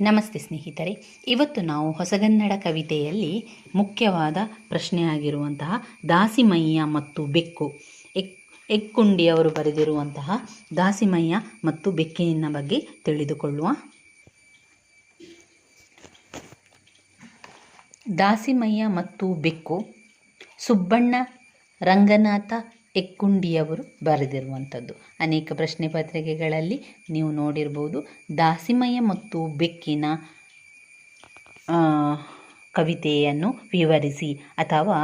ನಮಸ್ತೆ ಸ್ನೇಹಿತರೆ. ಇವತ್ತು ನಾವು ಹೊಸಗನ್ನಡ ಕವಿತೆಯಲ್ಲಿ ಮುಖ್ಯವಾದ ಪ್ರಶ್ನೆಯಾಗಿರುವಂತಹ ದಾಸಿಮಯ್ಯ ಮತ್ತು ಬೆಕ್ಕು. ಎಕ್ ಎಕ್ಕುಂಡಿ ಅವರು ಬರೆದಿರುವಂತಹ ದಾಸಿಮಯ್ಯ ಮತ್ತು ಬೆಕ್ಕಿನ ಬಗ್ಗೆ ತಿಳಿದುಕೊಳ್ಳುವ. ದಾಸಿಮಯ್ಯ ಮತ್ತು ಬೆಕ್ಕು, ಸುಬ್ಬಣ್ಣ ರಂಗನಾಥ ಎಕ್ಕುಂಡಿಯವರು ಬರೆದಿರುವಂಥದ್ದು. ಅನೇಕ ಪ್ರಶ್ನೆ ಪತ್ರಿಕೆಗಳಲ್ಲಿ ನೀವು ನೋಡಿರ್ಬೋದು ದಾಸಿಮಯ್ಯ ಮತ್ತು ಬೆಕ್ಕಿನ ಕವಿತೆಯನ್ನು ವಿವರಿಸಿ ಅಥವಾ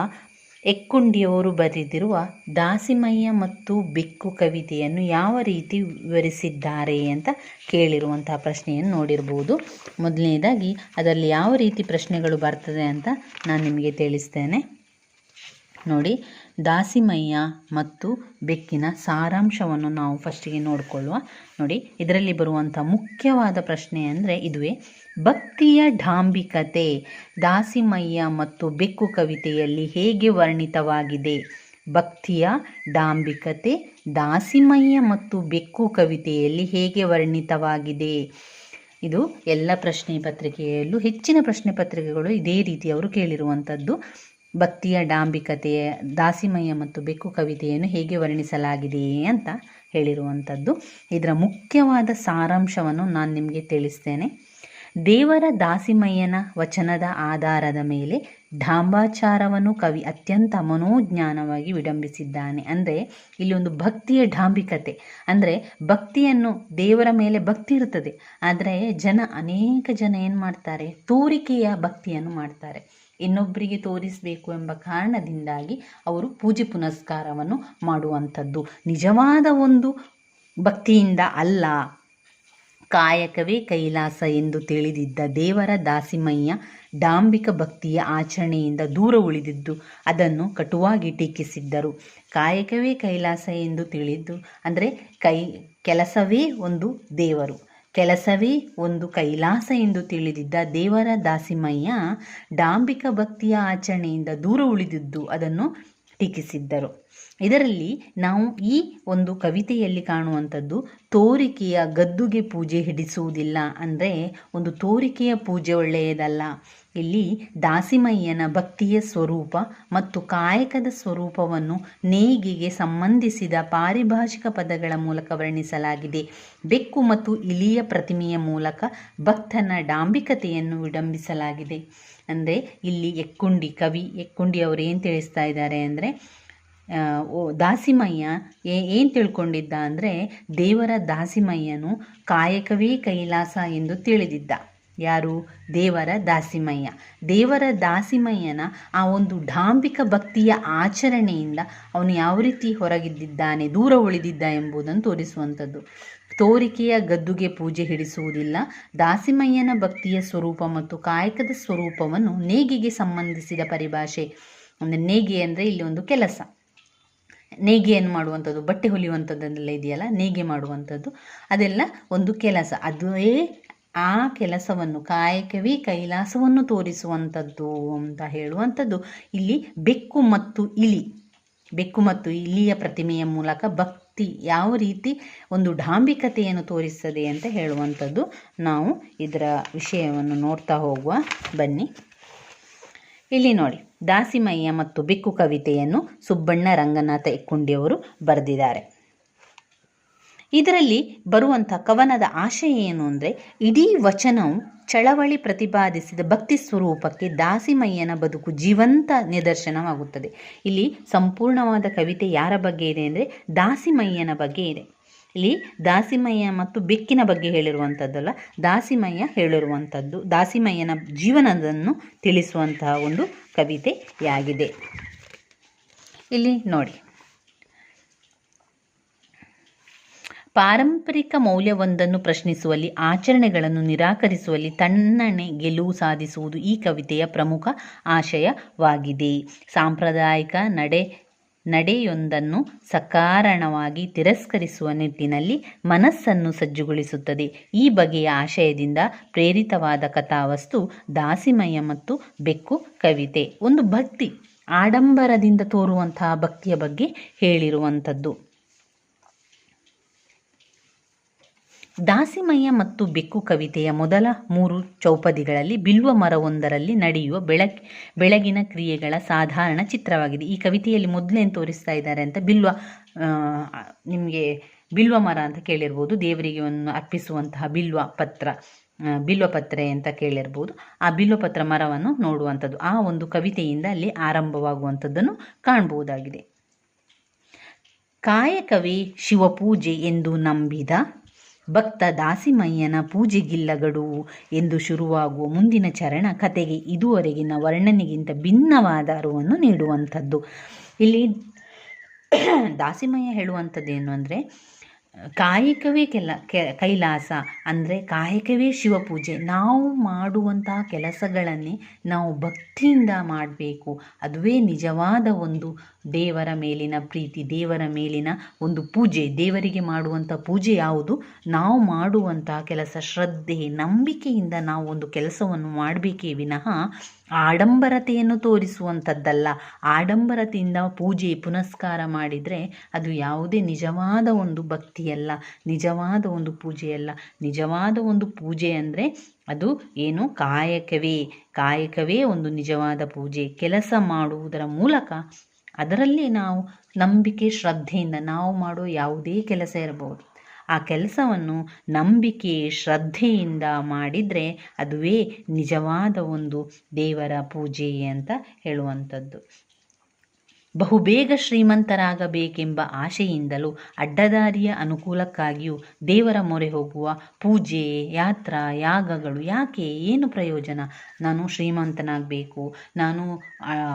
ಎಕ್ಕುಂಡಿಯವರು ಬರೆದಿರುವ ದಾಸಿಮಯ್ಯ ಮತ್ತು ಬೆಕ್ಕು ಕವಿತೆಯನ್ನು ಯಾವ ರೀತಿ ವಿವರಿಸಿದ್ದಾರೆ ಅಂತ ಕೇಳಿರುವಂತಹ ಪ್ರಶ್ನೆಯನ್ನು ನೋಡಿರ್ಬೋದು. ಮೊದಲನೇದಾಗಿ, ಅದರಲ್ಲಿ ಯಾವ ರೀತಿ ಪ್ರಶ್ನೆಗಳು ಬರ್ತದೆ ಅಂತ ನಾನು ನಿಮಗೆ ತಿಳಿಸ್ತೇನೆ. ನೋಡಿ ದಾಸಿಮಯ್ಯ ಮತ್ತು ಬೆಕ್ಕಿನ ಸಾರಾಂಶವನ್ನು ನಾವು ಫಸ್ಟಿಗೆ ನೋಡಿಕೊಳ್ಳುವ. ನೋಡಿ, ಇದರಲ್ಲಿ ಬರುವಂಥ ಮುಖ್ಯವಾದ ಪ್ರಶ್ನೆ ಅಂದರೆ ಇದುವೇ. ಭಕ್ತಿಯ ಢಾಂಬಿಕತೆ ದಾಸಿಮಯ್ಯ ಮತ್ತು ಬೆಕ್ಕು ಕವಿತೆಯಲ್ಲಿ ಹೇಗೆ ವರ್ಣಿತವಾಗಿದೆ? ಭಕ್ತಿಯ ಡಾಂಬಿಕತೆ ದಾಸಿಮಯ್ಯ ಮತ್ತು ಬೆಕ್ಕು ಕವಿತೆಯಲ್ಲಿ ಹೇಗೆ ವರ್ಣಿತವಾಗಿದೆ? ಇದು ಎಲ್ಲ ಪ್ರಶ್ನೆ ಪತ್ರಿಕೆಯಲ್ಲೂ ಹೆಚ್ಚಿನ ಪ್ರಶ್ನೆ ಪತ್ರಿಕೆಗಳು ಇದೇ ರೀತಿ ಅವರು ಕೇಳಿರುವಂಥದ್ದು. ಭಕ್ತಿಯ ಡಾಂಬಿಕತೆಯ ದಾಸಿಮಯ್ಯ ಮತ್ತು ಬೆಕ್ಕು ಕವಿತೆಯನ್ನು ಹೇಗೆ ವರ್ಣಿಸಲಾಗಿದೆ ಅಂತ ಹೇಳಿರುವಂಥದ್ದು. ಇದರ ಮುಖ್ಯವಾದ ಸಾರಾಂಶವನ್ನು ನಾನು ನಿಮಗೆ ತಿಳಿಸ್ತೇನೆ. ದೇವರ ದಾಸಿಮಯ್ಯನ ವಚನದ ಆಧಾರದ ಮೇಲೆ ಡಾಂಬಾಚಾರವನ್ನು ಕವಿ ಅತ್ಯಂತ ಮನೋಜ್ಞಾನವಾಗಿ ವಿಡಂಬಿಸಿದ್ದಾನೆ. ಅಂದರೆ ಇಲ್ಲಿ ಒಂದು ಭಕ್ತಿಯ ಡಾಂಬಿಕತೆ. ಅಂದರೆ ಭಕ್ತಿಯನ್ನು ದೇವರ ಮೇಲೆ ಭಕ್ತಿ ಇರ್ತದೆ. ಆದರೆ ಜನ ಅನೇಕ ಜನ ಏನು ಮಾಡ್ತಾರೆ? ತೋರಿಕೆಯ ಭಕ್ತಿಯನ್ನು ಮಾಡ್ತಾರೆ. ಇನ್ನೊಬ್ಬರಿಗೆ ತೋರಿಸಬೇಕು ಎಂಬ ಕಾರಣದಿಂದಾಗಿ ಅವರು ಪೂಜೆ ಪುನಸ್ಕಾರವನ್ನು ಮಾಡುವಂಥದ್ದು. ನಿಜವಾದ ಒಂದು ಭಕ್ತಿಯಿಂದ ಅಲ್ಲ. ಕಾಯಕವೇ ಕೈಲಾಸ ಎಂದು ತಿಳಿದಿದ್ದ ದೇವರ ದಾಸಿಮಯ್ಯ ಡಾಂಬಿಕ ಭಕ್ತಿಯ ಆಚರಣೆಯಿಂದ ದೂರ ಉಳಿದಿದ್ದು ಅದನ್ನು ಕಟುವಾಗಿ ಟೀಕಿಸಿದ್ದರು. ಕಾಯಕವೇ ಕೈಲಾಸ ಎಂದು ತಿಳಿದು ಅಂದರೆ ಕೈ ಕೆಲಸವೇ ಒಂದು ದೇವರು. ಕೆಲಸವೇ ಒಂದು ಕೈಲಾಸ ಎಂದು ತಿಳಿದಿದ್ದ ದೇವರ ದಾಸಿಮಯ್ಯ ಡಾಂಬಿಕ ಭಕ್ತಿಯ ಆಚರಣೆಯಿಂದ ದೂರ ಉಳಿದಿದ್ದು ಅದನ್ನು ಟೀಕಿಸಿದ್ದರು. ಇದರಲ್ಲಿ ನಾವು ಈ ಒಂದು ಕವಿತೆಯಲ್ಲಿ ಕಾಣುವಂಥದ್ದು ತೋರಿಕೆಯ ಗದ್ದುಗೆ ಪೂಜೆ ಹಿಡಿಸುವುದಿಲ್ಲ ಅಂದರೆ ಒಂದು ತೋರಿಕೆಯ ಪೂಜೆ ಒಳ್ಳೆಯದಲ್ಲ. ಇಲ್ಲಿ ದಾಸಿಮಯ್ಯನ ಭಕ್ತಿಯ ಸ್ವರೂಪ ಮತ್ತು ಕಾಯಕದ ಸ್ವರೂಪವನ್ನು ನೇಯ್ಗೆಗೆ ಸಂಬಂಧಿಸಿದ ಪಾರಿಭಾಷಿಕ ಪದಗಳ ಮೂಲಕ ವರ್ಣಿಸಲಾಗಿದೆ. ಬೆಕ್ಕು ಮತ್ತು ಇಲಿಯ ಪ್ರತಿಮೆಯ ಮೂಲಕ ಭಕ್ತನ ಡಾಂಬಿಕತೆಯನ್ನು ವಿಡಂಬಿಸಲಾಗಿದೆ. ಅಂದರೆ ಇಲ್ಲಿ ಎಕ್ಕುಂಡಿ ಕವಿ ಎಕ್ಕುಂಡಿ ಅವರು ಏನು ತಿಳಿಸ್ತಾ ಇದ್ದಾರೆ ಅಂದರೆ ದಾಸಿಮಯ್ಯ ದಾಸಿಮಯ್ಯ ಏನು ತಿಳ್ಕೊಂಡಿದ್ದ ಅಂದರೆ, ದೇವರ ದಾಸಿಮಯ್ಯನು ಕಾಯಕವೇ ಕೈಲಾಸ ಎಂದು ತಿಳಿದಿದ್ದ. ಯಾರು? ದೇವರ ದಾಸಿಮಯ್ಯ. ದೇವರ ದಾಸಿಮಯ್ಯನ ಆ ಒಂದು ಡಾಂಬಿಕ ಭಕ್ತಿಯ ಆಚರಣೆಯಿಂದ ಅವನು ಯಾವ ರೀತಿ ಹೊರಗಿದ್ದಿದ್ದಾನೆ, ದೂರ ಉಳಿದಿದ್ದ ಎಂಬುದನ್ನು ತೋರಿಸುವಂಥದ್ದು. ತೋರಿಕೆಯ ಗದ್ದುಗೆ ಪೂಜೆ ಹಿಡಿಸುವುದಿಲ್ಲ. ದಾಸಿಮಯ್ಯನ ಭಕ್ತಿಯ ಸ್ವರೂಪ ಮತ್ತು ಕಾಯಕದ ಸ್ವರೂಪವನ್ನು ನೇಗಿಗೆ ಸಂಬಂಧಿಸಿದ ಪರಿಭಾಷೆ. ಅಂದರೆ ನೇಗಿ ಅಂದರೆ ಇಲ್ಲಿ ಒಂದು ಕೆಲಸ. ನೇಗೆಯನ್ನು ಮಾಡುವಂಥದ್ದು? ಬಟ್ಟೆ ಹೊಲಿಯುವಂಥದ್ದೆಲ್ಲ ಇದೆಯಲ್ಲ? ನೇಗೆ ಮಾಡುವಂಥದ್ದು. ಅದೆಲ್ಲ ಒಂದು ಕೆಲಸ. ಅದೇ ಆ ಕೆಲಸವನ್ನು, ಕಾಯಕವೇ ಕೈಲಾಸವನ್ನು ತೋರಿಸುವಂಥದ್ದು ಅಂತ ಹೇಳುವಂಥದ್ದು. ಇಲ್ಲಿ ಬೆಕ್ಕು ಮತ್ತು ಇಲಿ. ಬೆಕ್ಕು ಮತ್ತು ಇಲಿಯ ಪ್ರತಿಮೆಯ ಮೂಲಕ ಭಕ್ತಿ ಯಾವ ರೀತಿ ಒಂದು ಡಾಂಬಿಕತೆಯನ್ನು ತೋರಿಸ್ತದೆ ಅಂತ ಹೇಳುವಂಥದ್ದು ನಾವು ಇದರ ವಿಷಯವನ್ನು ನೋಡ್ತಾ ಹೋಗುವ. ಬನ್ನಿ. ಇಲ್ಲಿ ನೋಡಿ, ದಾಸಿಮಯ್ಯ ಮತ್ತು ಬಿಕ್ಕು ಕವಿತೆಯನ್ನು ಸುಬ್ಬಣ್ಣ ರಂಗನಾಥ ಇಕ್ಕುಂಡಿಯವರು ಬರೆದಿದ್ದಾರೆ. ಇದರಲ್ಲಿ ಬರುವಂಥ ಕವನದ ಆಶಯ ಏನು ಅಂದರೆ, ಇಡೀ ವಚನವು ಚಳವಳಿ ಪ್ರತಿಪಾದಿಸಿದ ಭಕ್ತಿ ಸ್ವರೂಪಕ್ಕೆ ದಾಸಿಮಯ್ಯನ ಬದುಕು ಜೀವಂತ ನಿದರ್ಶನವಾಗುತ್ತದೆ. ಇಲ್ಲಿ ಸಂಪೂರ್ಣವಾದ ಕವಿತೆ ಯಾರ ಬಗ್ಗೆ ಇದೆ ಅಂದರೆ, ದಾಸಿಮಯ್ಯನ ಬಗ್ಗೆ ಇದೆ. ಇಲ್ಲಿ ದಾಸಿಮಯ್ಯ ಮತ್ತು ಬೆಕ್ಕಿನ ಬಗ್ಗೆ ಹೇಳಿರುವಂಥದ್ದಲ್ಲ, ದಾಸಿಮಯ್ಯ ಹೇಳಿರುವಂಥದ್ದು, ದಾಸಿಮಯ್ಯನ ಜೀವನವನ್ನು ತಿಳಿಸುವಂತಹ ಒಂದು ಕವಿತೆಯಾಗಿದೆ. ಇಲ್ಲಿ ನೋಡಿ. ಪಾರಂಪರಿಕ ಮೌಲ್ಯವೊಂದನ್ನು ಪ್ರಶ್ನಿಸುವಲ್ಲಿ, ಆಚರಣೆಗಳನ್ನು ನಿರಾಕರಿಸುವಲ್ಲಿ ತಣ್ಣನೆ ಗೆಲುವು ಸಾಧಿಸುವುದು ಈ ಕವಿತೆಯ ಪ್ರಮುಖ ಆಶಯವಾಗಿದೆ. ಸಾಂಪ್ರದಾಯಿಕ ನಡೆ, ನಡೆಯೊಂದನ್ನು ಸಕಾರಣವಾಗಿ ತಿರಸ್ಕರಿಸುವ ನಿಟ್ಟಿನಲ್ಲಿ ಮನಸ್ಸನ್ನು ಸಜ್ಜುಗೊಳಿಸುತ್ತದೆ. ಈ ಬಗೆಯ ಆಶಯದಿಂದ ಪ್ರೇರಿತವಾದ ಕಥಾವಸ್ತು, ದಾಸಿಮಯ ಮತ್ತು ಬೆಕ್ಕು ಕವಿತೆ, ಒಂದು ಭಕ್ತಿ ಆಡಂಬರದಿಂದ ತೋರುವಂತಹ ಭಕ್ತಿಯ ಬಗ್ಗೆ ಹೇಳಿರುವಂಥದ್ದು. ದಾಸಿಮಯ್ಯ ಮತ್ತು ಬೆಕ್ಕು ಕವಿತೆಯ ಮೊದಲ ಮೂರು ಚೌಪದಿಗಳಲ್ಲಿ ಬಿಲ್ವ ಮರವೊಂದರಲ್ಲಿ ನಡೆಯುವ ಬೆಳಕ್ ಬೆಳಗಿನ ಕ್ರಿಯೆಗಳ ಸಾಧಾರಣ ಚಿತ್ರವಾಗಿದೆ. ಈ ಕವಿತೆಯಲ್ಲಿ ಮೊದಲೇನು ತೋರಿಸ್ತಾ ಇದ್ದಾರೆ ಅಂತ ಬಿಲ್ವ ನಿಮಗೆ ಬಿಲ್ವ ಮರ ಅಂತ ಕೇಳಿರ್ಬೋದು. ದೇವರಿಗೆ ಒಂದು ಅರ್ಪಿಸುವಂತಹ ಬಿಲ್ವ ಪತ್ರ ಬಿಲ್ವಪತ್ರೆ ಅಂತ ಕೇಳಿರ್ಬೋದು. ಆ ಬಿಲ್ವಪತ್ರ ಮರವನ್ನು ನೋಡುವಂಥದ್ದು. ಆ ಒಂದು ಕವಿತೆಯಿಂದ ಅಲ್ಲಿ ಆರಂಭವಾಗುವಂಥದ್ದನ್ನು ಕಾಣಬಹುದಾಗಿದೆ ಕಾಯಕವೇ ಶಿವಪೂಜೆ ಎಂದು ನಂಬಿದ ಭಕ್ತ ದಾಸಿಮಯ್ಯನ ಪೂಜೆಗಿಲ್ಲಗಡುವು ಎಂದು ಶುರುವಾಗುವ ಮುಂದಿನ ಚರಣ ಕತೆಗೆ ಇದುವರೆಗಿನ ವರ್ಣನೆಗಿಂತ ಭಿನ್ನವಾದ ಅರುವನ್ನು ನೀಡುವಂಥದ್ದು. ಇಲ್ಲಿ ದಾಸಿಮಯ್ಯ ಹೇಳುವಂಥದ್ದೇನು ಅಂದರೆ ಕಾಯಕವೇ ಕೆಲ ಕೈಲಾಸ ಅಂದರೆ ಕಾಯಕವೇ ಶಿವಪೂಜೆ. ನಾವು ಮಾಡುವಂತಹ ಕೆಲಸಗಳನ್ನೇ ನಾವು ಭಕ್ತಿಯಿಂದ ಮಾಡಬೇಕು. ಅದುವೇ ನಿಜವಾದ ಒಂದು ದೇವರ ಮೇಲಿನ ಪ್ರೀತಿ, ದೇವರ ಮೇಲಿನ ಒಂದು ಪೂಜೆ. ದೇವರಿಗೆ ಮಾಡುವಂಥ ಪೂಜೆ ಯಾವುದು? ನಾವು ಮಾಡುವಂತಹ ಕೆಲಸ ಶ್ರದ್ಧೆ, ನಂಬಿಕೆಯಿಂದ ನಾವು ಒಂದು ಕೆಲಸವನ್ನು ಮಾಡಬೇಕೇ ವಿನಃ ಆಡಂಬರತೆಯನ್ನು ತೋರಿಸುವಂಥದ್ದಲ್ಲ. ಆಡಂಬರತೆಯಿಂದ ಪೂಜೆ, ಪುನಸ್ಕಾರ ಮಾಡಿದರೆ ಅದು ಯಾವುದೇ ನಿಜವಾದ ಒಂದು ಭಕ್ತಿಯಲ್ಲ, ನಿಜವಾದ ಒಂದು ಪೂಜೆಯಲ್ಲ. ನಿಜವಾದ ಒಂದು ಪೂಜೆ ಅಂದರೆ ಅದು ಏನು? ಕಾಯಕವೇ. ಕಾಯಕವೇ ಒಂದು ನಿಜವಾದ ಪೂಜೆ. ಕೆಲಸ ಮಾಡುವುದರ ಮೂಲಕ ಅದರಲ್ಲಿ ನಾವು ನಂಬಿಕೆ, ಶ್ರದ್ಧೆಯಿಂದ ನಾವು ಮಾಡೋ ಯಾವುದೇ ಕೆಲಸ ಇರಬಹುದು ಆ ಕೆಲಸವನ್ನು ನಂಬಿಕೆ ಶ್ರದ್ಧೆಯಿಂದ ಮಾಡಿದರೆ ಅದುವೇ ನಿಜವಾದ ಒಂದು ದೇವರ ಪೂಜೆ ಅಂತ ಹೇಳುವಂಥದ್ದು. ಬಹುಬೇಗ ಶ್ರೀಮಂತರಾಗಬೇಕೆಂಬ ಆಶೆಯಿಂದಲೂ ಅಡ್ಡದಾರಿಯ ಅನುಕೂಲಕ್ಕಾಗಿಯೂ ದೇವರ ಮೊರೆ ಹೋಗುವ ಪೂಜೆ, ಯಾತ್ರ, ಯಾಗಗಳು ಯಾಕೆ ಏನು ಪ್ರಯೋಜನ? ನಾನು ಶ್ರೀಮಂತನಾಗಬೇಕು. ನಾನು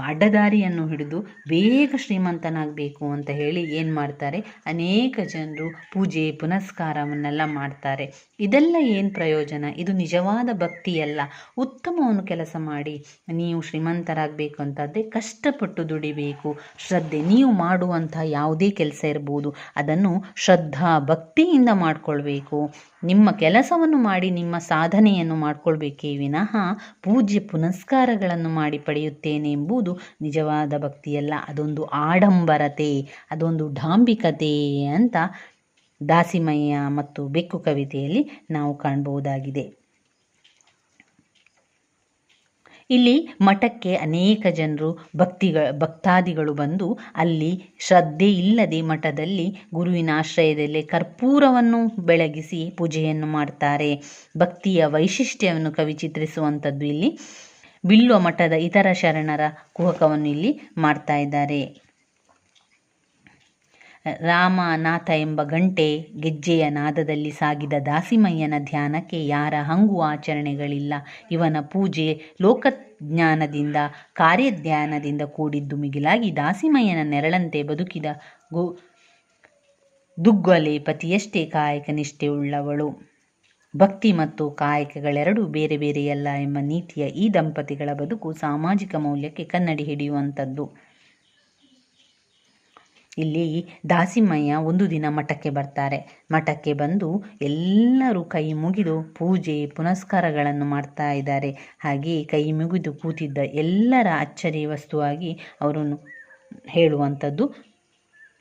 ಅಡ್ಡದಾರಿಯನ್ನು ಹಿಡಿದು ಬೇಗ ಶ್ರೀಮಂತನಾಗಬೇಕು ಅಂತ ಹೇಳಿ ಏನು ಮಾಡ್ತಾರೆ? ಅನೇಕ ಜನರು ಪೂಜೆ, ಪುನಸ್ಕಾರವನ್ನೆಲ್ಲ ಮಾಡ್ತಾರೆ. ಇದೆಲ್ಲ ಏನು ಪ್ರಯೋಜನ? ಇದು ನಿಜವಾದ ಭಕ್ತಿಯಲ್ಲ. ಉತ್ತಮವನ್ನು ಕೆಲಸ ಮಾಡಿ, ನೀವು ಶ್ರೀಮಂತರಾಗಬೇಕು ಅಂತದ್ದೇ ಕಷ್ಟಪಟ್ಟು ದುಡಿಬೇಕು. ಶ್ರದ್ಧೆ. ನೀವು ಮಾಡುವಂಥ ಯಾವುದೇ ಕೆಲಸ ಇರ್ಬೋದು, ಅದನ್ನು ಶ್ರದ್ಧಾ ಭಕ್ತಿಯಿಂದ ಮಾಡಿಕೊಳ್ಬೇಕು. ನಿಮ್ಮ ಕೆಲಸವನ್ನು ಮಾಡಿ, ನಿಮ್ಮ ಸಾಧನೆಯನ್ನು ಮಾಡಿಕೊಳ್ಬೇಕೇ ವಿನಃ ಪೂಜೆ ಪುನಸ್ಕಾರಗಳನ್ನು ಮಾಡಿ ಪಡೆಯುತ್ತೇನೆ ಎಂಬುದು ನಿಜವಾದ ಭಕ್ತಿಯಲ್ಲ. ಅದೊಂದು ಆಡಂಬರತೆ, ಅದೊಂದು ಡಾಂಬಿಕತೆ ಅಂತ ದಾಸಿಮಯ್ಯ ಮತ್ತು ಬೆಕ್ಕು ಕವಿತೆಯಲ್ಲಿ ನಾವು ಕಾಣಬಹುದಾಗಿದೆ. ಇಲ್ಲಿ ಮಠಕ್ಕೆ ಅನೇಕ ಜನರು ಭಕ್ತಿಗ, ಭಕ್ತಾದಿಗಳು ಬಂದು ಅಲ್ಲಿ ಶ್ರದ್ಧೆ ಇಲ್ಲದೆ ಮಠದಲ್ಲಿ ಗುರುವಿನ ಆಶ್ರಯದಲ್ಲಿ ಕರ್ಪೂರವನ್ನು ಬೆಳಗಿಸಿ ಪೂಜೆಯನ್ನು ಮಾಡ್ತಾರೆ. ಭಕ್ತಿಯ ವೈಶಿಷ್ಟ್ಯವನ್ನು ಕವಿ ಚಿತ್ರಿಸುವಂತದ್ದು ಇಲ್ಲಿ. ಬಿಲ್ವ ಮಠದ ಇತರ ಶರಣರ ಕುಹಕವನ್ನು ಇಲ್ಲಿ ಮಾಡ್ತಾ ಇದ್ದಾರೆ. ರಾಮನಾಥ ಎಂಬ ಗಂಟೆ ಗೆಜ್ಜೆಯ ನಾದದಲ್ಲಿ ಸಾಗಿದ ದಾಸಿಮಯ್ಯನ ಧ್ಯಾನಕ್ಕೆ ಯಾರ ಹಂಗು ಆಚರಣೆಗಳಿಲ್ಲ. ಇವನ ಪೂಜೆ ಲೋಕ ಜ್ಞಾನದಿಂದ ಕಾರ್ಯಧ್ಯಾನದಿಂದ ಕೂಡಿದ್ದು ಮಿಗಿಲಾಗಿ ದಾಸಿಮಯ್ಯನ ನೆರಳಂತೆ ಬದುಕಿದ ಗೋ ದುಗ್ಗಲೆ ಪತಿಯಷ್ಟೇ ಕಾಯಕ ನಿಷ್ಠೆಯುಳ್ಳವಳು ಭಕ್ತಿ ಮತ್ತು ಕಾಯಕಗಳೆರಡೂ ಬೇರೆ ಬೇರೆಯಲ್ಲ ಎಂಬ ನೀತಿಯ ಈ ದಂಪತಿಗಳ ಬದುಕು ಸಾಮಾಜಿಕ ಮೌಲ್ಯಕ್ಕೆ ಕನ್ನಡಿ ಹಿಡಿಯುವಂಥದ್ದು. ಇಲ್ಲಿ ದಾಸಿಮಯ್ಯ ಒಂದು ದಿನ ಮಠಕ್ಕೆ ಬರ್ತಾರೆ. ಮಠಕ್ಕೆ ಬಂದು ಎಲ್ಲರೂ ಕೈ ಮುಗಿದು ಪೂಜೆ, ಪುನಸ್ಕಾರಗಳನ್ನು ಮಾಡ್ತಾ ಇದ್ದಾರೆ. ಹಾಗೆ ಕೈ ಮುಗಿದು ಕೂತಿದ್ದ ಎಲ್ಲರ ಅಚ್ಚರಿ ವಸ್ತುವಾಗಿ ಅವರನ್ನು ಹೇಳುವಂಥದ್ದು,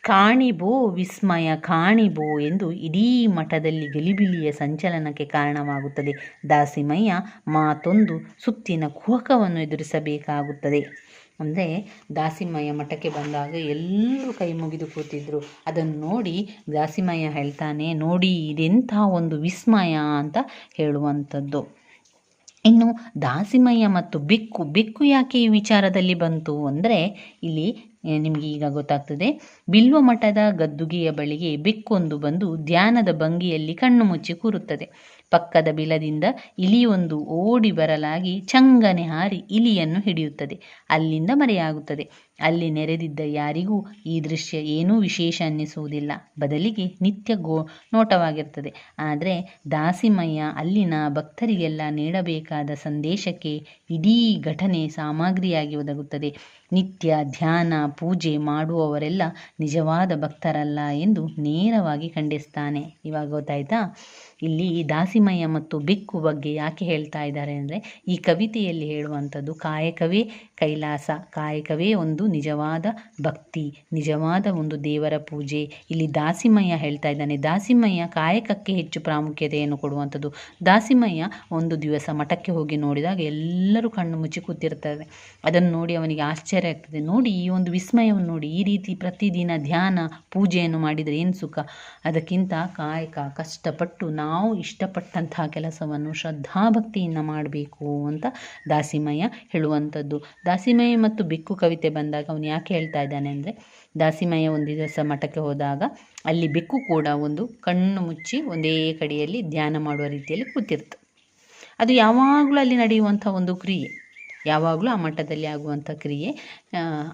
ಕಾಣಿಬೋ ವಿಸ್ಮಯ, ಕಾಣಿಬೋ ಎಂದು ಇಡೀ ಮಠದಲ್ಲಿ ಗಲಿಬಿಲಿಯ ಸಂಚಲನಕ್ಕೆ ಕಾರಣವಾಗುತ್ತದೆ. ದಾಸಿಮಯ್ಯ ಮಾತೊಂದು ಸುತ್ತಿನ ಕುಹಕವನ್ನು ಎದುರಿಸಬೇಕಾಗುತ್ತದೆ. ಅಂದರೆ ದಾಸಿಮಯ್ಯ ಮಠಕ್ಕೆ ಬಂದಾಗ ಎಲ್ಲರೂ ಕೈ ಮುಗಿದು ಕೂತಿದ್ರು. ಅದನ್ನು ನೋಡಿ ದಾಸಿಮಯ್ಯ ಹೇಳ್ತಾನೆ, ನೋಡಿ, ಇದೆಂಥ ಒಂದು ವಿಸ್ಮಯ ಅಂತ ಹೇಳುವಂಥದ್ದು. ಇನ್ನು ದಾಸಿಮಯ್ಯ ಮತ್ತು ಬೆಕ್ಕು ಬೆಕ್ಕು ಯಾಕೆ ಈ ವಿಚಾರದಲ್ಲಿ ಬಂತು ಅಂದರೆ, ಇಲ್ಲಿ ನಿಮಗೆ ಈಗ ಗೊತ್ತಾಗ್ತದೆ, ಬಿಲ್ವ ಮಠದ ಗದ್ದುಗೆಯ ಬಳಿಗೆ ಬೆಕ್ಕೊಂದು ಬಂದು ಧ್ಯಾನದ ಭಂಗಿಯಲ್ಲಿ ಕಣ್ಣು ಮುಚ್ಚಿ ಕೂರುತ್ತದೆ. ಪಕ್ಕದ ಬಿಲದಿಂದ ಇಲಿಯೊಂದು ಓಡಿ ಬರಲಾಗಿ ಚಂಗನೆ ಹಾರಿ ಇಲಿಯನ್ನು ಹಿಡಿಯುತ್ತದೆ. ಅಲ್ಲಿಂದ ಮರೆಯಾಗುತ್ತದೆ. ಅಲ್ಲಿ ನೆರೆದಿದ್ದ ಯಾರಿಗೂ ಈ ದೃಶ್ಯ ಏನೂ ವಿಶೇಷ ಅನ್ನಿಸುವುದಿಲ್ಲ. ಬದಲಿಗೆ ನಿತ್ಯ ಗೋ ನೋಟವಾಗಿರ್ತದೆ. ಆದರೆ ದಾಸಿಮಯ್ಯ ಅಲ್ಲಿನ ಭಕ್ತರಿಗೆಲ್ಲ ನೀಡಬೇಕಾದ ಸಂದೇಶಕ್ಕೆ ಇಡೀ ಘಟನೆ ಸಾಮಗ್ರಿಯಾಗಿ ಒದಗುತ್ತದೆ. ನಿತ್ಯ ಧ್ಯಾನ, ಪೂಜೆ ಮಾಡುವವರೆಲ್ಲ ನಿಜವಾದ ಭಕ್ತರಲ್ಲ ಎಂದು ನೇರವಾಗಿ ಖಂಡಿಸ್ತಾನೆ. ಇವಾಗ ಗೊತ್ತಾಯ್ತಾ? ಇಲ್ಲಿ ಈ ದಾಸಿಮಯ್ಯ ಮತ್ತು ಬಿಕ್ಕು ಬಗ್ಗೆ ಯಾಕೆ ಹೇಳ್ತಾ ಇದ್ದಾರೆ ಅಂದರೆ, ಈ ಕವಿತೆಯಲ್ಲಿ ಹೇಳುವಂಥದ್ದು ಕಾಯಕವೇ ಕೈಲಾಸ, ಕಾಯಕವೇ ಒಂದು ನಿಜವಾದ ಭಕ್ತಿ, ನಿಜವಾದ ಒಂದು ದೇವರ ಪೂಜೆ. ಇಲ್ಲಿ ದಾಸಿಮಯ್ಯ ಹೇಳ್ತಾ ಇದ್ದಾನೆ, ದಾಸಿಮಯ್ಯ ಕಾಯಕಕ್ಕೆ ಹೆಚ್ಚು ಪ್ರಾಮುಖ್ಯತೆಯನ್ನು ಕೊಡುವಂಥದ್ದು. ದಾಸಿಮಯ್ಯ ಒಂದು ದಿವಸ ಮಠಕ್ಕೆ ಹೋಗಿ ನೋಡಿದಾಗ ಎಲ್ಲರೂ ಕಣ್ಣು ಮುಚ್ಚಿ ಕೂತಿರ್ತಾರೆ. ಅದನ್ನು ನೋಡಿ ಅವನಿಗೆ ಆಶ್ಚರ್ಯ ಆಗ್ತದೆ. ನೋಡಿ ಈ ಒಂದು ವಿಸ್ಮಯವನ್ನು ನೋಡಿ, ಈ ರೀತಿ ಪ್ರತಿದಿನ ಧ್ಯಾನ, ಪೂಜೆಯನ್ನು ಮಾಡಿದರೆ ಏನು ಸುಖ? ಅದಕ್ಕಿಂತ ಕಾಯಕ ಕಷ್ಟಪಟ್ಟು ನಾವು ಇಷ್ಟಪಟ್ಟಂತಹ ಕೆಲಸವನ್ನು ಶ್ರದ್ಧಾಭಕ್ತಿಯಿಂದ ಮಾಡಬೇಕು ಅಂತ ದಾಸಿಮಯ್ಯ ಹೇಳುವಂಥದ್ದು. ದಾಸಿಮಯ್ಯ ಮತ್ತು ಬಿಕ್ಕು ಕವಿತೆ ಬಂದಾಗ ಅವನು ಯಾಕೆ ಹೇಳ್ತಾ ಇದ್ದಾನೆ ಅಂದರೆ, ದಾಸಿಮಯ್ಯ ಒಂದು ದಿವಸ ಮಠಕ್ಕೆ ಹೋದಾಗ ಅಲ್ಲಿ ಬೆಕ್ಕು ಕೂಡ ಒಂದು ಕಣ್ಣು ಮುಚ್ಚಿ ಒಂದೇ ಕಡೆಯಲ್ಲಿ ಧ್ಯಾನ ಮಾಡುವ ರೀತಿಯಲ್ಲಿ ಕೂತಿರ್ತು ಅದು ಯಾವಾಗಲೂ ಅಲ್ಲಿ ನಡೆಯುವಂಥ ಒಂದು ಕ್ರಿಯೆ. ಯಾವಾಗಲೂ ಆ ಮಠದಲ್ಲಿ ಆಗುವಂಥ ಕ್ರಿಯೆ.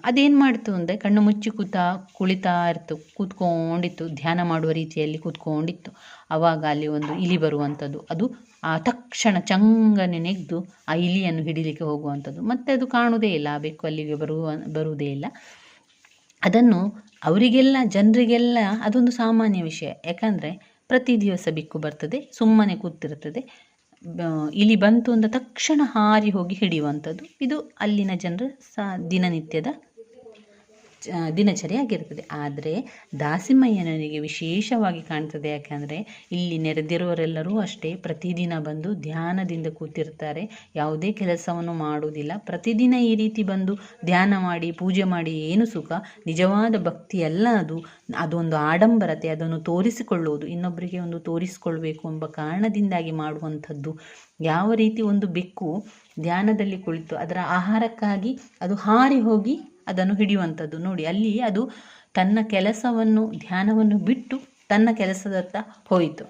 ಅದೇನು ಮಾಡ್ತು ಅಂದರೆ ಕಣ್ಣು ಮುಚ್ಚಿ ಕೂತ ಕುಳಿತಾ ಇರ್ತು, ಕೂತ್ಕೊಂಡಿತ್ತು, ಧ್ಯಾನ ಮಾಡುವ ರೀತಿಯಲ್ಲಿ ಕೂತ್ಕೊಂಡಿತ್ತು. ಆವಾಗ ಅಲ್ಲಿ ಒಂದು ಇಲಿ ಬರುವಂಥದ್ದು. ಅದು ಆ ತಕ್ಷಣ ಚಂಗನೆ ನೆಗೆದು ಆ ಇಲಿಯನ್ನು ಹಿಡಿಲಿಕ್ಕೆ ಹೋಗುವಂಥದ್ದು. ಮತ್ತೆ ಅದು ಕಾಣುವುದೇ ಇಲ್ಲ, ಆ ಬೆಕ್ಕು ಅಲ್ಲಿಗೆ ಬರುವ, ಬರುವುದೇ ಇಲ್ಲ. ಅದನ್ನು ಅವರಿಗೆಲ್ಲ, ಜನರಿಗೆಲ್ಲ ಅದೊಂದು ಸಾಮಾನ್ಯ ವಿಷಯ. ಯಾಕಂದರೆ ಪ್ರತಿ ದಿವಸ ಬೆಕ್ಕು ಬರ್ತದೆ, ಸುಮ್ಮನೆ ಕೂತಿರ್ತದೆ. ಇಲಿ ಬಂತು ಅಂದ ತಕ್ಷಣ ಹಾರಿ ಹೋಗಿ ಹಿಡಿಯುವಂಥದ್ದು. ಇದು ಅಲ್ಲಿನ ಜನರ ಸಾ ದಿನನಿತ್ಯದ ಚ- ದಿನಚರಿ ಆಗಿರ್ತದೆ. ಆದರೆ ದಾಸಿಮಯ್ಯನಿಗೆ ವಿಶೇಷವಾಗಿ ಕಾಣ್ತದೆ. ಯಾಕೆಂದರೆ ಇಲ್ಲಿ ನೆರೆದಿರುವರೆಲ್ಲರೂ ಅಷ್ಟೇ ಪ್ರತಿದಿನ ಬಂದು ಧ್ಯಾನದಿಂದ ಕೂತಿರ್ತಾರೆ. ಯಾವುದೇ ಕೆಲಸವನ್ನು ಮಾಡುವುದಿಲ್ಲ. ಪ್ರತಿದಿನ ಈ ರೀತಿ ಬಂದು ಧ್ಯಾನ ಮಾಡಿ, ಪೂಜೆ ಮಾಡಿ ಏನು ಸುಖ? ನಿಜವಾದ ಭಕ್ತಿ ಅಲ್ಲ ಅದು. ಅದೊಂದು ಆಡಂಬರತೆ, ಅದನ್ನು ತೋರಿಸಿಕೊಳ್ಳುವುದು. ಇನ್ನೊಬ್ಬರಿಗೆ ಒಂದು ತೋರಿಸಿಕೊಳ್ಬೇಕು ಎಂಬ ಕಾರಣದಿಂದಾಗಿ ಮಾಡುವಂಥದ್ದು. ಯಾವ ರೀತಿ ಒಂದು ಬೆಕ್ಕು ಧ್ಯಾನದಲ್ಲಿ ಕುಳಿತು ಅದರ ಆಹಾರಕ್ಕಾಗಿ ಅದು ಹಾರಿ ಹೋಗಿ ಅದನ್ನು ಹಿಡಿಯುವಂಥದ್ದು. ನೋಡಿ, ಅಲ್ಲಿ ಅದು ತನ್ನ ಕೆಲಸವನ್ನು, ಧ್ಯಾನವನ್ನು ಬಿಟ್ಟು ತನ್ನ ಕೆಲಸದತ್ತ ಹೋಯಿತು.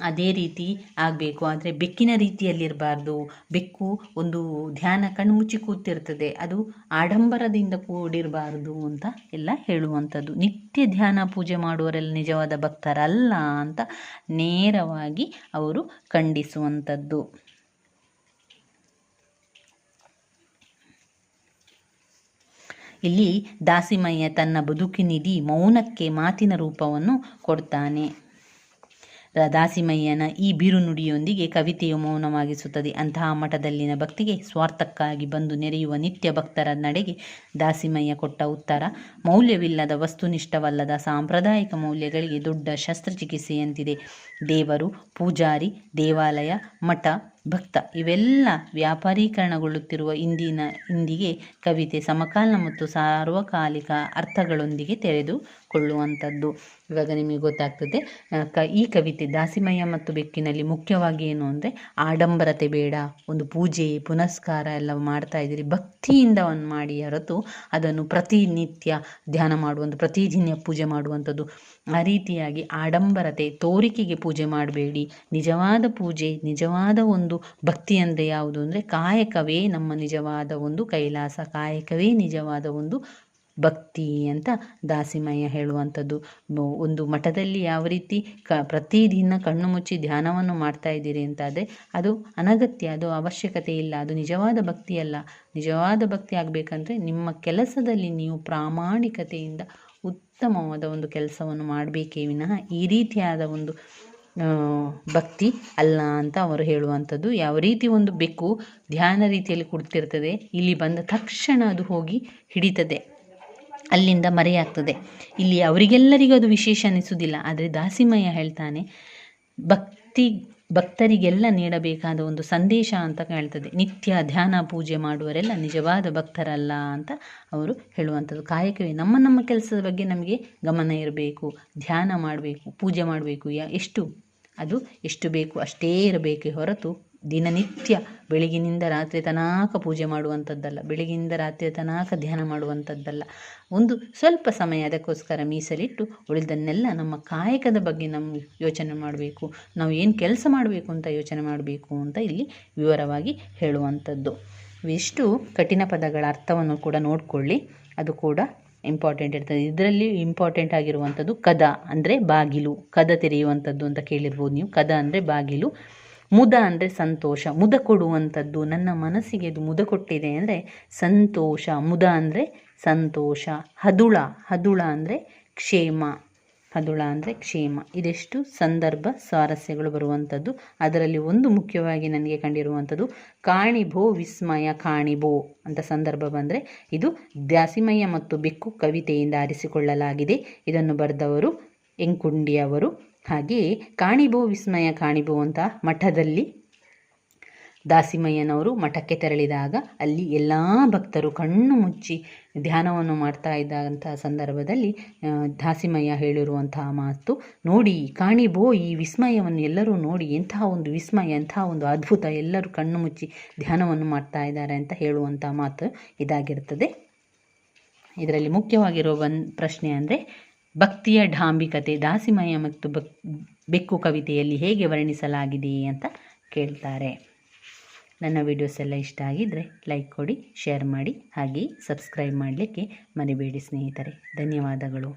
ಅದೇ ರೀತಿ ಆಗಬೇಕು. ಆದರೆ ಬೆಕ್ಕಿನ ರೀತಿಯಲ್ಲಿರಬಾರ್ದು. ಬೆಕ್ಕು ಒಂದು ಧ್ಯಾನ ಕಣ್ಮುಚ್ಚಿ ಕೂತಿರ್ತದೆ. ಅದು ಆಡಂಬರದಿಂದ ಕೂಡಿರಬಾರ್ದು ಅಂತ ಎಲ್ಲ ಹೇಳುವಂಥದ್ದು. ನಿತ್ಯ ಧ್ಯಾನ ಪೂಜೆ ಮಾಡುವವರೆಲ್ಲ ನಿಜವಾದ ಭಕ್ತರಲ್ಲ ಅಂತ ನೇರವಾಗಿ ಅವರು ಖಂಡಿಸುವಂಥದ್ದು. ಇಲ್ಲಿ ದಾಸಿಮಯ್ಯ ತನ್ನ ಬದುಕಿನಿಧಿ ಮೌನಕ್ಕೆ ಮಾತಿನ ರೂಪವನ್ನು ಕೊಡ್ತಾನೆ. ದಾಸಿಮಯ್ಯನ ಈ ಬಿರುನುಡಿಯೊಂದಿಗೆ ಕವಿತೆಯು ಮೌನವಾಗಿಸುತ್ತದೆ. ಅಂತಹ ಮಠದಲ್ಲಿನ ಭಕ್ತಿಗೆ ಸ್ವಾರ್ಥಕ್ಕಾಗಿ ಬಂದು ನೆರೆಯುವ ನಿತ್ಯ ಭಕ್ತರ ನಡೆಗೆ ದಾಸಿಮಯ್ಯ ಕೊಟ್ಟ ಉತ್ತರ, ಮೌಲ್ಯವಿಲ್ಲದ ವಸ್ತುನಿಷ್ಠವಲ್ಲದ ಸಾಂಪ್ರದಾಯಿಕ ಮೌಲ್ಯಗಳಿಗೆ ದೊಡ್ಡ ಶಸ್ತ್ರಚಿಕಿತ್ಸೆಯಂತಿದೆ. ದೇವರು, ಪೂಜಾರಿ, ದೇವಾಲಯ, ಮಠ ಭಕ್ತ. ಇವೆಲ್ಲ ವ್ಯಾಪಾರೀಕರಣಗೊಳ್ಳುತ್ತಿರುವ ಇಂದಿನ ಇಂದಿಗೆ ಕವಿತೆ ಸಮಕಾಲೀನ ಮತ್ತು ಸಾರ್ವಕಾಲಿಕ ಅರ್ಥಗಳೊಂದಿಗೆ ತೆರೆದುಕೊಳ್ಳುವಂಥದ್ದು ಇವಾಗ ನಿಮಗೆ ಗೊತ್ತಾಗ್ತದೆ ಕ, ಈ ಕವಿತೆ ದಾಸಿಮಯ್ಯ ಮತ್ತು ಬೆಕ್ಕಿನಲ್ಲಿ ಮುಖ್ಯವಾಗಿ ಏನು ಅಂದರೆ, ಆಡಂಬರತೆ ಬೇಡ, ಒಂದು ಪೂಜೆ, ಪುನಸ್ಕಾರ ಎಲ್ಲ ಮಾಡ್ತಾ ಇದ್ದೀರಿ, ಭಕ್ತಿಯಿಂದ ಒಂದು ಮಾಡಿ ಹೊರತು ಅದನ್ನು ಪ್ರತಿನಿತ್ಯ ಧ್ಯಾನ ಮಾಡುವಂಥ ಪ್ರತಿದಿನ ಪೂಜೆ ಮಾಡುವಂಥದ್ದು. ಆ ರೀತಿಯಾಗಿ ಆಡಂಬರತೆ, ತೋರಿಕೆಗೆ ಪೂಜೆ ಮಾಡಬೇಡಿ. ನಿಜವಾದ ಪೂಜೆ, ನಿಜವಾದ ಒಂದು ಭಕ್ತಿ ಅಂದರೆ ಯಾವುದು ಅಂದರೆ, ಕಾಯಕವೇ ನಮ್ಮ ನಿಜವಾದ ಒಂದು ಕೈಲಾಸ, ಕಾಯಕವೇ ನಿಜವಾದ ಒಂದು ಭಕ್ತಿ ಅಂತ ದಾಸಿಮಯ್ಯ ಹೇಳುವಂಥದ್ದು. ಒಂದು ಮಠದಲ್ಲಿ ಯಾವ ರೀತಿ ಕ, ಪ್ರತಿದಿನ ಕಣ್ಣು ಮುಚ್ಚಿ ಧ್ಯಾನವನ್ನು ಮಾಡ್ತಾ ಇದ್ದೀರಿ ಅಂತಾದರೆ ಅದು ಅನಗತ್ಯ, ಅದು ಅವಶ್ಯಕತೆ ಇಲ್ಲ, ಅದು ನಿಜವಾದ ಭಕ್ತಿ ಅಲ್ಲ. ನಿಜವಾದ ಭಕ್ತಿ ಆಗಬೇಕಂದ್ರೆ ನಿಮ್ಮ ಕೆಲಸದಲ್ಲಿ ನೀವು ಪ್ರಾಮಾಣಿಕತೆಯಿಂದ ಉತ್ತಮವಾದ ಒಂದು ಕೆಲಸವನ್ನು ಮಾಡಬೇಕೇ ವಿನಃ ಈ ರೀತಿಯಾದ ಒಂದು ಭಕ್ತಿ ಅಲ್ಲ ಅಂತ ಅವರು ಹೇಳುವಂಥದ್ದು. ಯಾವ ರೀತಿ ಒಂದು ಬೆಕ್ಕು ಧ್ಯಾನ ರೀತಿಯಲ್ಲಿ ಕೊಡ್ತಿರ್ತದೆ, ಇಲ್ಲಿ ಬಂದ ತಕ್ಷಣ ಅದು ಹೋಗಿ ಹಿಡಿತದೆ. ಅಲ್ಲಿಂದ ಮರೆಯಾಗ್ತದೆ. ಇಲ್ಲಿ ಅವರಿಗೆಲ್ಲರಿಗೂ ಅದು ವಿಶೇಷ ಅನಿಸುವುದಿಲ್ಲ. ಆದರೆ ದಾಸಿಮಯ್ಯ ಹೇಳ್ತಾನೆ, ಭಕ್ತಿ, ಭಕ್ತರಿಗೆಲ್ಲ ನೀಡಬೇಕಾದ ಒಂದು ಸಂದೇಶ ಅಂತ ಹೇಳ್ತದೆ. ನಿತ್ಯ ಧ್ಯಾನ ಪೂಜೆ ಮಾಡುವರೆಲ್ಲ ನಿಜವಾದ ಭಕ್ತರಲ್ಲ ಅಂತ ಅವರು ಹೇಳುವಂಥದ್ದು. ಕಾಯಕವೇ, ನಮ್ಮ ನಮ್ಮ ಕೆಲಸದ ಬಗ್ಗೆ ನಮಗೆ ಗಮನ ಇರಬೇಕು. ಧ್ಯಾನ ಮಾಡಬೇಕು, ಪೂಜೆ ಮಾಡಬೇಕು. ಎಷ್ಟು? ಅದು ಎಷ್ಟು ಬೇಕು? ಅಷ್ಟೇ ಇರಬೇಕೇ ಹೊರತು ದಿನನಿತ್ಯ ಬೆಳಗಿನಿಂದ ರಾತ್ರಿ ತನಕ ಪೂಜೆ ಮಾಡುವಂಥದ್ದಲ್ಲ ಬೆಳಗಿನಿಂದ ರಾತ್ರಿ ತನಕ ಧ್ಯಾನ ಮಾಡುವಂಥದ್ದಲ್ಲ. ಒಂದು ಸ್ವಲ್ಪ ಸಮಯ ಅದಕ್ಕೋಸ್ಕರ ಮೀಸಲಿಟ್ಟು ಉಳಿದನ್ನೆಲ್ಲ ನಮ್ಮ ಕಾಯಕದ ಬಗ್ಗೆ ನಮ್ಮ ಯೋಚನೆ ಮಾಡಬೇಕು, ನಾವು ಏನು ಕೆಲಸ ಮಾಡಬೇಕು ಅಂತ ಯೋಚನೆ ಮಾಡಬೇಕು ಅಂತ ಇಲ್ಲಿ ವಿವರವಾಗಿ ಹೇಳುವಂಥದ್ದು. ಇಷ್ಟು ಕಠಿಣ ಪದಗಳ ಅರ್ಥವನ್ನು ಕೂಡ ನೋಡಿಕೊಳ್ಳಿ. ಅದು ಕೂಡ ಇಂಪಾರ್ಟೆಂಟ್ ಇರ್ತದೆ. ಇದರಲ್ಲಿ ಇಂಪಾರ್ಟೆಂಟ್ ಆಗಿರುವಂಥದ್ದು ಕದ ಅಂದರೆ ಬಾಗಿಲು. ಕದ ತೆರೆಯುವಂಥದ್ದು ಅಂತ ಕೇಳಿರ್ಬೋದು ನೀವು. ಕದ ಅಂದರೆ ಬಾಗಿಲು. ಮುದ ಅಂದರೆ ಸಂತೋಷ. ಮುದ ಕೊಡುವಂಥದ್ದು ನನ್ನ ಮನಸ್ಸಿಗೆ ಇದು ಮುದ ಕೊಟ್ಟಿದೆ ಅಂದರೆ ಸಂತೋಷ. ಮುದ ಅಂದರೆ ಸಂತೋಷ. ಹದುಳ ಹದುಳ ಅಂದರೆ ಕ್ಷೇಮ. ಹದುಳ ಅಂದರೆ ಕ್ಷೇಮ. ಇದೆಷ್ಟು ಸಂದರ್ಭ ಸ್ವಾರಸ್ಯಗಳು ಬರುವಂಥದ್ದು. ಅದರಲ್ಲಿ ಒಂದು ಮುಖ್ಯವಾಗಿ ನನಗೆ ಕಂಡಿರುವಂಥದ್ದು ಕಾಣಿಭೋ ವಿಸ್ಮಯ ಕಾಣಿಭೋ ಅಂತ ಸಂದರ್ಭ ಬಂದರೆ ಇದು ದಾಸಿಮಯ್ಯ ಮತ್ತು ಬೆಕ್ಕು ಕವಿತೆಯಿಂದ ಆರಿಸಿಕೊಳ್ಳಲಾಗಿದೆ. ಇದನ್ನು ಬರೆದವರು ಎಂಕುಂಡಿಯವರು. ಹಾಗೆಯೇ ಕಾಣಿಬೋ ವಿಸ್ಮಯ ಕಾಣಿಬೋ ಅಂತ ಮಠದಲ್ಲಿ ದಾಸಿಮಯ್ಯನವರು ಮಠಕ್ಕೆ ತೆರಳಿದಾಗ ಅಲ್ಲಿ ಎಲ್ಲ ಭಕ್ತರು ಕಣ್ಣು ಮುಚ್ಚಿ ಧ್ಯಾನವನ್ನು ಮಾಡ್ತಾ ಇದ್ದಂಥ ಸಂದರ್ಭದಲ್ಲಿ ದಾಸಿಮಯ್ಯ ಹೇಳಿರುವಂತಹ ಮಾತು ನೋಡಿ, ಕಾಣಿಬೋ ಈ ವಿಸ್ಮಯವನ್ನು ಎಲ್ಲರೂ ನೋಡಿ, ಎಂತಹ ಒಂದು ವಿಸ್ಮಯ, ಎಂತಹ ಒಂದು ಅದ್ಭುತ, ಎಲ್ಲರೂ ಕಣ್ಣು ಮುಚ್ಚಿ ಧ್ಯಾನವನ್ನು ಮಾಡ್ತಾ ಇದ್ದಾರೆ ಅಂತ ಹೇಳುವಂಥ ಮಾತು ಇದಾಗಿರ್ತದೆ. ಇದರಲ್ಲಿ ಮುಖ್ಯವಾಗಿರೋ ಒಂದು ಪ್ರಶ್ನೆ ಅಂದರೆ ಭಕ್ತಿಯ ಢಾಂಬಿಕತೆ ದಾಸಿಮಯ ಮತ್ತು ಬಕ್ ಬೆಕ್ಕು ಕವಿತೆಯಲ್ಲಿ ಹೇಗೆ ವರ್ಣಿಸಲಾಗಿದೆ ಅಂತ ಕೇಳ್ತಾರೆ. ನನ್ನ ವಿಡಿಯೋಸ್ ಎಲ್ಲ ಇಷ್ಟ ಆಗಿದ್ದರೆ ಲೈಕ್ ಕೊಡಿ ಶೇರ್ ಮಾಡಿ ಹಾಗೆ ಸಬ್ಸ್ಕ್ರೈಬ್ ಮಾಡಲಿಕ್ಕೆ ಮರಿಬೇಡಿ ಸ್ನೇಹಿತರೆ. ಧನ್ಯವಾದಗಳು.